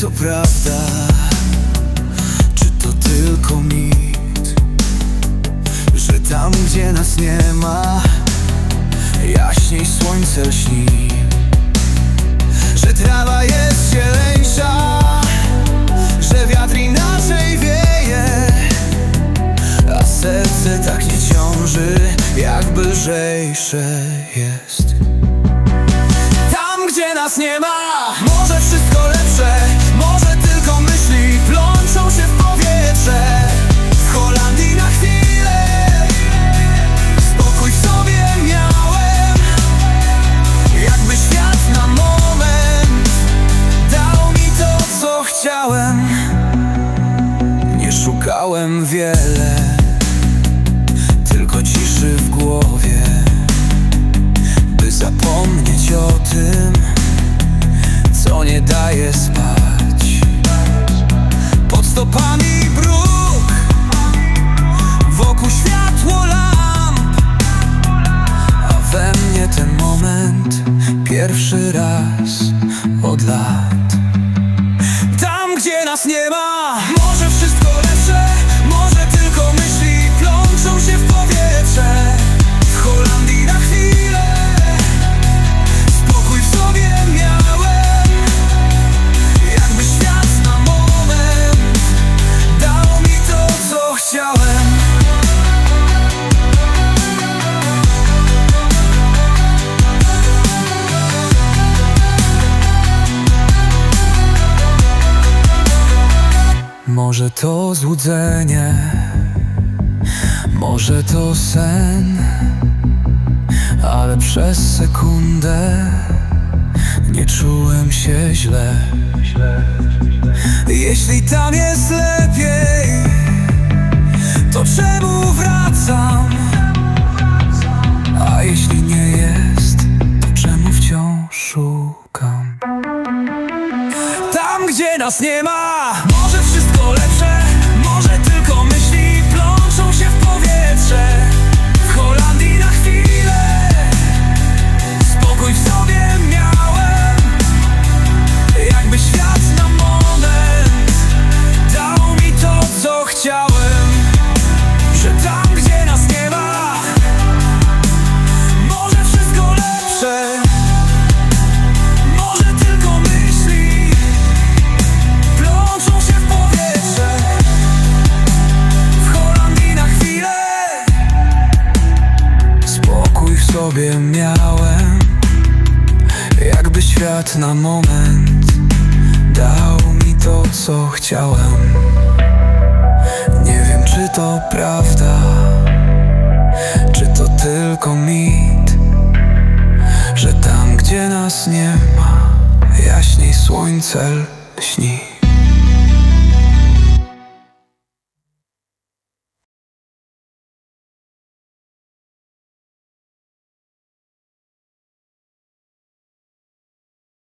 to prawda, czy to tylko mit Że tam gdzie nas nie ma, jaśniej słońce lśni? Że trawa jest zieleńsza, że wiatr inaczej wieje A serce tak nie ciąży, jakby lżejsze jest. Tam, gdzie nas nie ma o tym, co nie daje spać. Pod stopami bruk, wokół światło lamp, a we mnie ten moment pierwszy raz od lat. Tam, gdzie nas nie ma, może Może to złudzenie Może to sen ale przez sekundę nie czułem się źle. Jeśli tam jest lepiej, to czemu wracam? A jeśli nie jest, to czemu wciąż szukam? Tam, gdzie nas nie ma, Miałem Jakby świat na moment Dał mi to, co chciałem. Nie wiem, czy to prawda Czy to tylko mit że tam, gdzie nas nie ma, jaśniej słońce